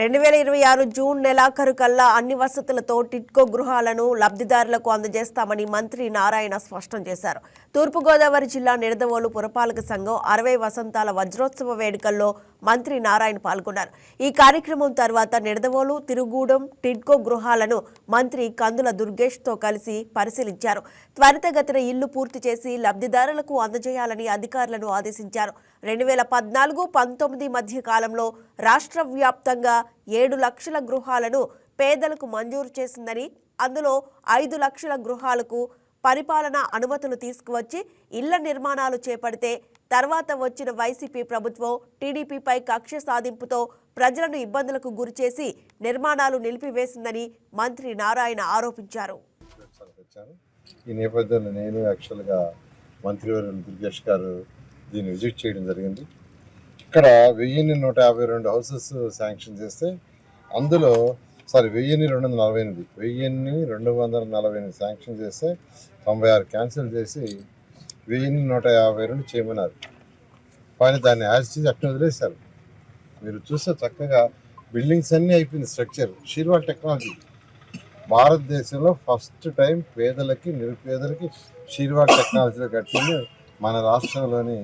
రెండు వేల ఇరవై ఆరు జూన్ నెలాఖరు కల్లా అన్ని వసతులతో టిట్కో గృహాలను లబ్ధిదారులకు అందజేస్తామని మంత్రి నారాయణ స్పష్టం చేశారు. తూర్పుగోదావరి జిల్లా నిడదవోలు పురపాలక సంఘం అరవై వసంతాల వజ్రోత్సవ వేడుకల్లో మంత్రి నారాయణ పాల్గొన్నారు. ఈ కార్యక్రమం తర్వాత నిడదవోలు తిరుగూడెం టిట్కో గృహాలను మంత్రి కందుల దుర్గేష్తో కలిసి పరిశీలించారు. త్వరితగతిన ఇల్లు పూర్తి చేసి లబ్ధిదారులకు అందజేయాలని అధికారులను ఆదేశించారు. రెండు వేల పద్నాలుగు పంతొమ్మిది మధ్య కాలంలో రాష్ట్ర వ్యాప్తంగా ఏడు లక్షల గృహాలను పేదలకు మంజూరు చేసిందని అందులో ఐదు లక్షల గృహాలకు పరిపాలన అనుమతులు తీసుకువచ్చి ఇళ్ళ నిర్మాణాలు చేపడితే తర్వాత వచ్చిన వైసీపీ ప్రభుత్వం టీడీపీపై కక్ష సాధింపుతో ప్రజలను ఇబ్బందులకు గురిచేసి నిర్మాణాలు నిలిపివేసిందని మంత్రి నారాయణ ఆరోపించారు. ఈ నేపథ్యంలో నేను యాక్చువల్గా మంత్రివర్యులు దుర్గేష్ గారు దీన్ని విజిట్ చేయడం జరిగింది. ఇక్కడ వెయ్యిన్ని నూట యాభై రెండు హౌసెస్ శాంక్షన్ చేస్తే అందులో సారీ వెయ్యిన్ని రెండు వందల నలభై ఎనిమిది వెయ్యిన్ని రెండు వందల నలభై ఎనిమిది శాంక్షన్ చేస్తే తొంభై ఆరు క్యాన్సిల్ చేసి వెయ్యిన్ని నూట యాభై రెండు చేయమన్నారు. కానీ దాన్ని యాజ్ చేసి అట్లా వదిలేశారు. మీరు చూస్తే చక్కగా బిల్డింగ్స్ అన్నీ అయిపోయింది స్ట్రక్చర్. Shear wall technology. భారతదేశంలో ఫస్ట్ టైం పేదలకి నిరుపేదలకి షీర్వాల్ టెక్నాలజీలో కట్టింది మన రాష్ట్రంలోని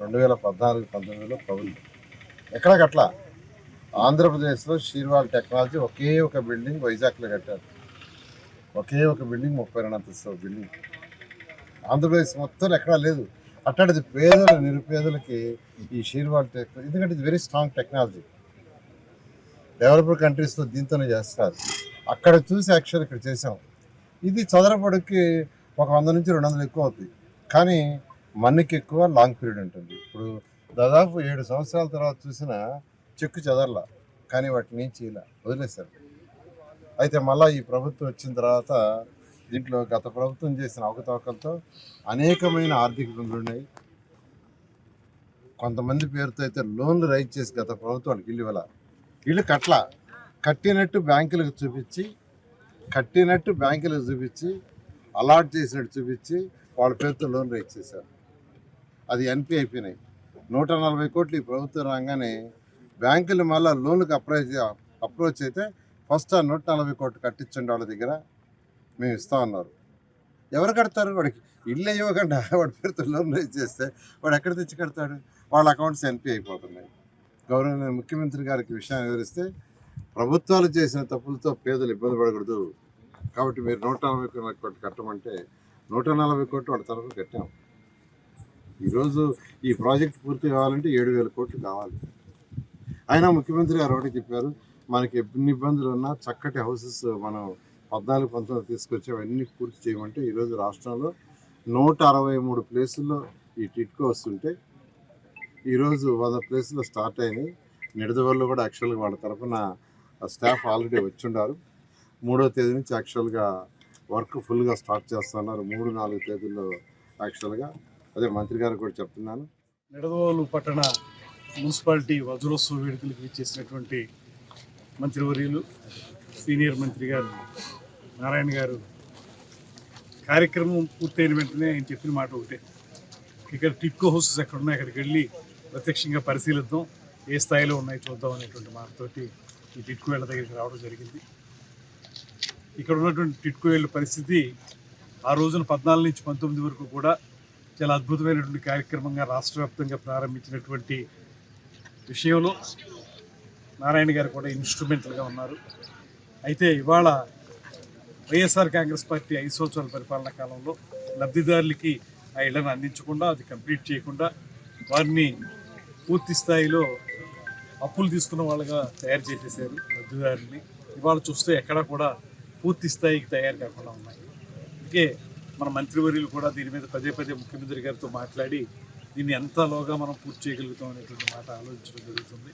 రెండు వేల పద్నాలుగు పంతొమ్మిదిలో ప్రభుత్వం. ఎక్కడకట్ల ఆంధ్రప్రదేశ్లో షీర్వాల్ టెక్నాలజీ ఒకే ఒక బిల్డింగ్ వైజాగ్లో కట్టారు. ఒకే ఒక బిల్డింగ్ ముప్పై రెండు అంతస్తు బిల్డింగ్. ఆంధ్రప్రదేశ్ మొత్తం ఎక్కడా లేదు. అట్లాంటిది పేదల నిరుపేదలకి ఈ షీర్వాల్ టెక్ ఎందుకంటే ఇది వెరీ స్ట్రాంగ్ టెక్నాలజీ డెవలప్డ్ కంట్రీస్లో దీంతోనే చేస్తారు. అక్కడ చూసి యాక్చువల్ ఇక్కడ చేసాం ఇది చదరపడికి ఒక వంద నుంచి రెండు వందలు ఎక్కువ అవుతుంది కానీ మన్నుకి ఎక్కువ లాంగ్ పీరియడ్ ఉంటుంది. ఇప్పుడు దాదాపు ఏడు సంవత్సరాల తర్వాత చూసిన చెక్కు చెదరలా కానీ వాటిని ఏం చేయలే వదిలేశారు. అయితే మళ్ళీ ఈ ప్రభుత్వం వచ్చిన తర్వాత దీంట్లో గత ప్రభుత్వం చేసిన అవకతవకలతో అనేకమైన ఆర్థిక ఇబ్బందులు ఉన్నాయి. కొంతమంది పేరుతో అయితే లోన్లు రైజ్ చేసి గత ప్రభుత్వానికి ఇల్లు ఇవ్వాల? ఇల్లు కట్ల కట్టినట్టు బ్యాంకులకు చూపించి కట్టినట్టు బ్యాంకులకు చూపించి అలాట్ చేసినట్టు చూపించి వాళ్ళ పేరుతో లోన్ రేట్ చేశారు. అది ఎన్పి అయిపోయినాయి. నూట నలభై కోట్లు ఈ ప్రభుత్వం రాగానే బ్యాంకులు మళ్ళీ లోన్లకు అప్రోచ్ అప్రోచ్ అయితే ఫస్ట్ ఆ నూట నలభై కోట్లు కట్టించండి వాళ్ళ దగ్గర మేము ఇస్తా ఉన్నారు ఎవరు కడతారు? వాడికి ఇల్లు ఇవ్వకుండా వాడి పేరుతో లోన్ రేజ్ చేస్తే వాడు ఎక్కడ తెచ్చి కడతాడు? వాళ్ళ అకౌంట్స్ ఎన్పి అయిపోతున్నాయి. గవర్నర్ ముఖ్యమంత్రి గారికి విషయాన్ని వివరిస్తే ప్రభుత్వాలు చేసిన తప్పులతో పేదలు ఇబ్బంది పడకూడదు. కాబట్టి మీరు నూట నలభై కోట్లు కట్టమంటే నూట నలభై కోట్లు వాళ్ళ తరఫు కట్టాం. ఈరోజు ఈ ప్రాజెక్ట్ పూర్తి కావాలంటే ఏడు వేల కోట్లు కావాలి. అయినా ముఖ్యమంత్రి గారు ఒకటి చెప్పారు మనకి ఎన్ని ఇబ్బందులు ఉన్నా చక్కటి హౌసెస్ మనం పద్నాలుగు పంతొమ్మిది తీసుకొచ్చి అవన్నీ పూర్తి చేయమంటే ఈరోజు రాష్ట్రంలో నూట అరవై మూడు ప్లేసుల్లో ఈ టిట్కో వస్తుంటే ఈరోజు వంద ప్లేసుల్లో స్టార్ట్ అయినాయి. నిడదవల్లో కూడా యాక్చువల్గా వాళ్ళ తరఫున స్టాఫ్ ఆల్రెడీ వచ్చుండారు మూడో తేదీ నుంచి యాక్చువల్గా వర్క్ ఫుల్గా స్టార్ట్ చేస్తున్నారు. మూడు నాలుగు తేదీల్లో యాక్చువల్గా అదే మంత్రి గారు కూడా చెప్తున్నాను. నిడదవోలు పట్టణ మున్సిపాలిటీ వజ్రోత్సవ వేడుకలకు ఇచ్చేసినటువంటి మంత్రివర్యులు సీనియర్ మంత్రి గారు నారాయణ గారు. కార్యక్రమం పూర్తయిన వెంటనే ఆయన చెప్పిన మాట ఒకటే. ఇక్కడ టిక్కో హౌసెస్ ఎక్కడ ఉన్నాయి అక్కడికి వెళ్ళి ప్రత్యక్షంగా పరిశీలిద్దాం. ఏ స్థాయిలో ఉన్నాయి చూద్దాం అనేటువంటి మాటతోటి ఈ టిట్కో వెళ్ళ దగ్గరికి రావడం జరిగింది. ఇక్కడ ఉన్నటువంటి టిట్కో పరిస్థితి ఆ రోజున పద్నాలుగు నుంచి పంతొమ్మిది వరకు కూడా చాలా అద్భుతమైనటువంటి కార్యక్రమంగా రాష్ట్ర వ్యాప్తంగా ప్రారంభించినటువంటి విషయంలో నారాయణ గారు కూడా ఇన్స్ట్రుమెంటల్గా ఉన్నారు. అయితే ఇవాళ వైఎస్ఆర్ కాంగ్రెస్ పార్టీ ఐదు సంవత్సరాల పరిపాలనా కాలంలో లబ్ధిదారులకి ఆ ఇళ్ళను అందించకుండా అది కంప్లీట్ చేయకుండా వారిని పూర్తి స్థాయిలో అప్పులు తీసుకున్న వాళ్ళగా తయారు చేసేసారు లబ్ధిదారుల్ని. ఇవాళ చూస్తే ఎక్కడా కూడా పూర్తి స్థాయికి తయారు కాకుండా ఉన్నాయి. అందుకే మన మంత్రివర్యులు కూడా దీని మీద పదే పదే ముఖ్యమంత్రి గారితో మాట్లాడి దీన్ని ఎంతలోగా మనం పూర్తి చేయగలుగుతాం అనేటువంటి మాట ఆలోచించడం జరుగుతుంది.